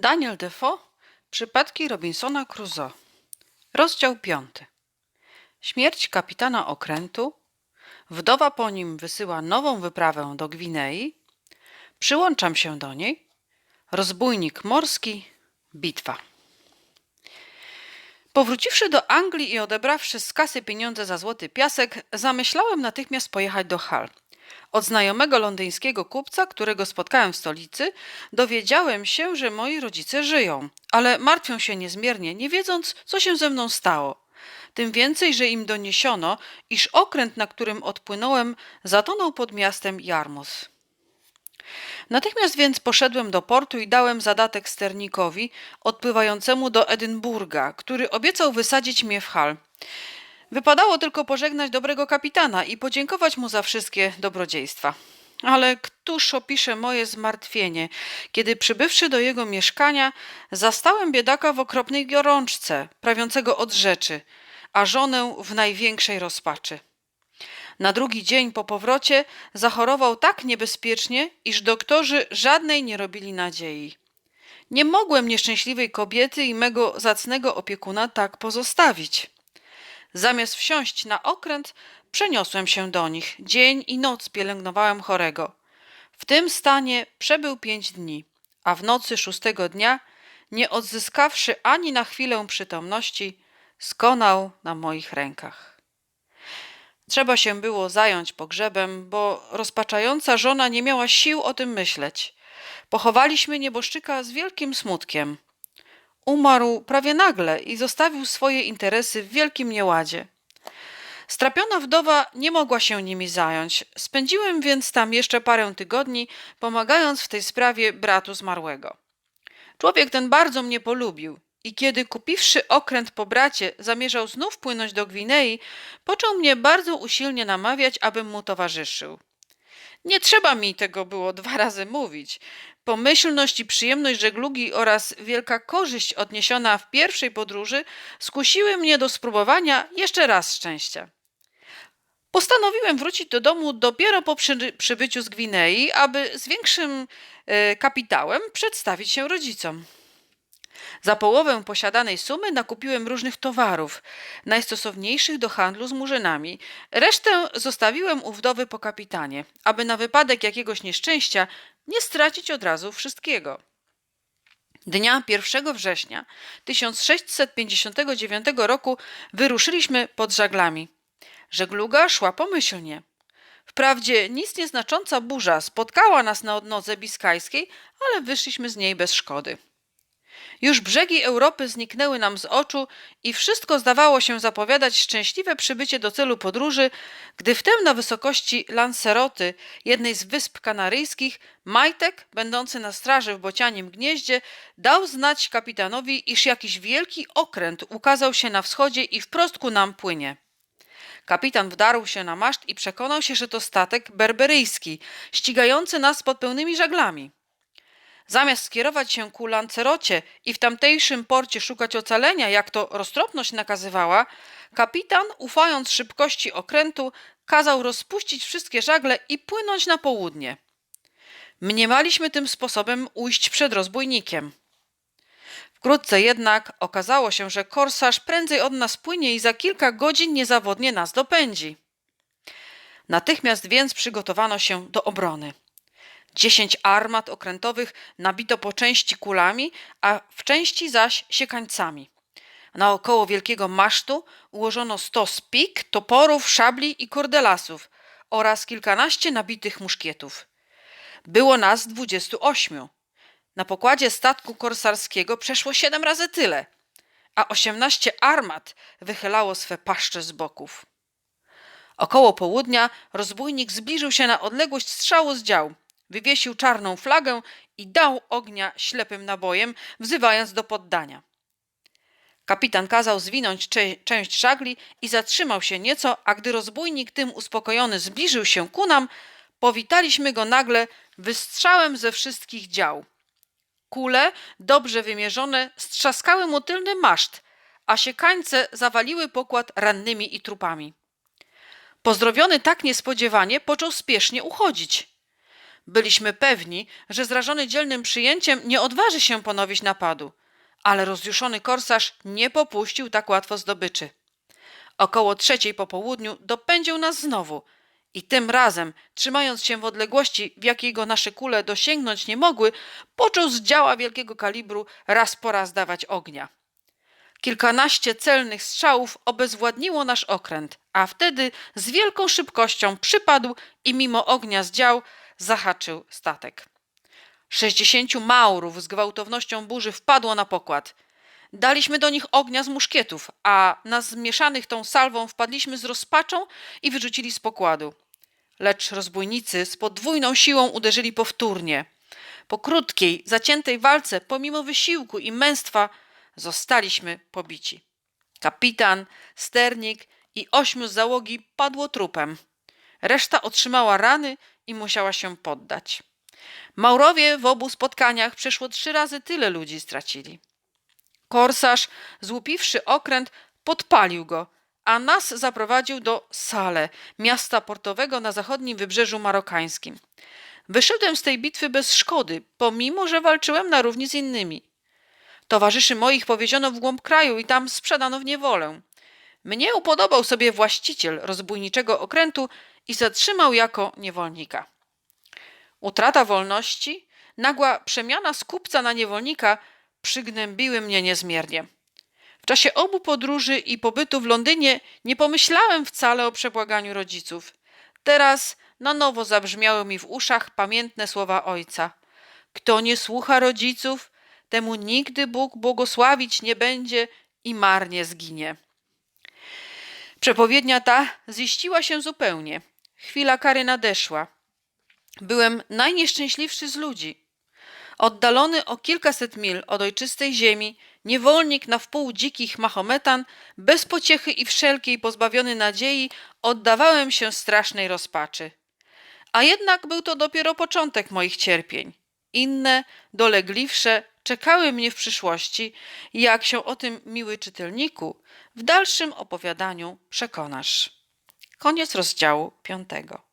Daniel Defoe Przypadki Robinsona Crusoe. Rozdział 5 Śmierć kapitana okrętu. Wdowa po nim wysyła nową wyprawę do Gwinei. Przyłączam się do niej. Rozbójnik morski. Bitwa. Powróciwszy do Anglii i odebrawszy z kasy pieniądze za złoty piasek, zamyślałem natychmiast pojechać do Hull. Od znajomego londyńskiego kupca, którego spotkałem w stolicy, dowiedziałem się, że moi rodzice żyją, ale martwią się niezmiernie, nie wiedząc, co się ze mną stało. Tym więcej, że im doniesiono, iż okręt, na którym odpłynąłem, zatonął pod miastem Jarmouth. Natychmiast więc poszedłem do portu i dałem zadatek sternikowi odpływającemu do Edynburga, który obiecał wysadzić mnie w Hull. Wypadało tylko pożegnać dobrego kapitana i podziękować mu za wszystkie dobrodziejstwa. Ale któż opisze moje zmartwienie, kiedy przybywszy do jego mieszkania, zastałem biedaka w okropnej gorączce, prawiącego od rzeczy, a żonę w największej rozpaczy. Na drugi dzień po powrocie zachorował tak niebezpiecznie, iż doktorzy żadnej nie robili nadziei. Nie mogłem nieszczęśliwej kobiety i mego zacnego opiekuna tak pozostawić. Zamiast wsiąść na okręt, przeniosłem się do nich. Dzień i noc pielęgnowałem chorego. W tym stanie przebył pięć dni, a w nocy szóstego dnia, nie odzyskawszy ani na chwilę przytomności, skonał na moich rękach. Trzeba się było zająć pogrzebem, bo rozpaczająca żona nie miała sił o tym myśleć. Pochowaliśmy nieboszczyka z wielkim smutkiem. Umarł prawie nagle i zostawił swoje interesy w wielkim nieładzie. Strapiona wdowa nie mogła się nimi zająć. Spędziłem więc tam jeszcze parę tygodni, pomagając w tej sprawie bratu zmarłego. Człowiek ten bardzo mnie polubił i kiedy kupiwszy okręt po bracie zamierzał znów płynąć do Gwinei, począł mnie bardzo usilnie namawiać, abym mu towarzyszył. Nie trzeba mi tego było dwa razy mówić. Pomyślność i przyjemność żeglugi oraz wielka korzyść odniesiona w pierwszej podróży skusiły mnie do spróbowania jeszcze raz szczęścia. Postanowiłem wrócić do domu dopiero po przy, przybyciu z Gwinei, aby z większym e, kapitałem przedstawić się rodzicom. Za połowę posiadanej sumy nakupiłem różnych towarów, najstosowniejszych do handlu z murzynami. Resztę zostawiłem u wdowy po kapitanie, aby na wypadek jakiegoś nieszczęścia nie stracić od razu wszystkiego. Dnia 1 września 1659 roku wyruszyliśmy pod żaglami. Żegluga szła pomyślnie. Wprawdzie nic nieznacząca burza spotkała nas na odnodze biskajskiej, ale wyszliśmy z niej bez szkody. Już brzegi Europy zniknęły nam z oczu i wszystko zdawało się zapowiadać szczęśliwe przybycie do celu podróży, gdy wtem na wysokości Lanceroty, jednej z wysp kanaryjskich, Majtek, będący na straży w bocianim gnieździe, dał znać kapitanowi, iż jakiś wielki okręt ukazał się na wschodzie i wprost ku nam płynie. Kapitan wdarł się na maszt i przekonał się, że to statek berberyjski, ścigający nas pod pełnymi żaglami. Zamiast skierować się ku Lancerocie i w tamtejszym porcie szukać ocalenia, jak to roztropność nakazywała, kapitan, ufając szybkości okrętu, kazał rozpuścić wszystkie żagle i płynąć na południe. Mniemaliśmy tym sposobem ujść przed rozbójnikiem. Wkrótce jednak okazało się, że korsarz prędzej od nas płynie i za kilka godzin niezawodnie nas dopędzi. Natychmiast więc przygotowano się do obrony. Dziesięć armat okrętowych nabito po części kulami, a w części zaś siekańcami. Naokoło wielkiego masztu ułożono stos pik, toporów, szabli i kordelasów oraz kilkanaście nabitych muszkietów. Było nas dwudziestu ośmiu. Na pokładzie statku korsarskiego przeszło siedem razy tyle, a osiemnaście armat wychylało swe paszcze z boków. Około południa rozbójnik zbliżył się na odległość strzału z dział – Wywiesił czarną flagę i dał ognia ślepym nabojem, wzywając do poddania. Kapitan kazał zwinąć cze część żagli i zatrzymał się nieco, a gdy rozbójnik tym uspokojony zbliżył się ku nam, powitaliśmy go nagle wystrzałem ze wszystkich dział. Kule, dobrze wymierzone, strzaskały mu tylny maszt, a siekańce zawaliły pokład rannymi i trupami. Pozdrowiony tak niespodziewanie, począł spiesznie uchodzić. Byliśmy pewni, że zrażony dzielnym przyjęciem nie odważy się ponowić napadu, ale rozjuszony korsarz nie popuścił tak łatwo zdobyczy. Około trzeciej po południu dopędził nas znowu i tym razem, trzymając się w odległości, w jakiej go nasze kule dosięgnąć nie mogły, począł z działa wielkiego kalibru raz po raz dawać ognia. Kilkanaście celnych strzałów obezwładniło nasz okręt, a wtedy z wielką szybkością przypadł i mimo ognia z dział zahaczył statek. Sześćdziesięciu maurów z gwałtownością burzy wpadło na pokład. Daliśmy do nich ognia z muszkietów, a na zmieszanych tą salwą wpadliśmy z rozpaczą i wyrzucili z pokładu. Lecz rozbójnicy z podwójną siłą uderzyli powtórnie. Po krótkiej, zaciętej walce, pomimo wysiłku i męstwa, zostaliśmy pobici. Kapitan, sternik i ośmiu z załogi padło trupem. Reszta otrzymała rany i musiała się poddać. Maurowie w obu spotkaniach przeszło trzy razy tyle ludzi stracili. Korsarz, złupiwszy okręt, podpalił go, a nas zaprowadził do Sale, miasta portowego na zachodnim wybrzeżu marokańskim. Wyszedłem z tej bitwy bez szkody, pomimo że walczyłem na równi z innymi. Towarzyszy moich powieziono w głąb kraju i tam sprzedano w niewolę. Mnie upodobał sobie właściciel rozbójniczego okrętu i zatrzymał jako niewolnika. Utrata wolności, nagła przemiana z kupca na niewolnika przygnębiły mnie niezmiernie. W czasie obu podróży i pobytu w Londynie nie pomyślałem wcale o przebłaganiu rodziców. Teraz na nowo zabrzmiały mi w uszach pamiętne słowa ojca. Kto nie słucha rodziców, temu nigdy Bóg błogosławić nie będzie i marnie zginie. Przepowiednia ta ziściła się zupełnie. Chwila kary nadeszła. Byłem najnieszczęśliwszy z ludzi. Oddalony o kilkaset mil od ojczystej ziemi, niewolnik na wpół dzikich Mahometan, bez pociechy i wszelkiej pozbawiony nadziei, oddawałem się strasznej rozpaczy. A jednak był to dopiero początek moich cierpień. Inne, dolegliwsze, czekały mnie w przyszłości, jak się o tym, miły czytelniku, w dalszym opowiadaniu przekonasz. Koniec rozdziału piątego.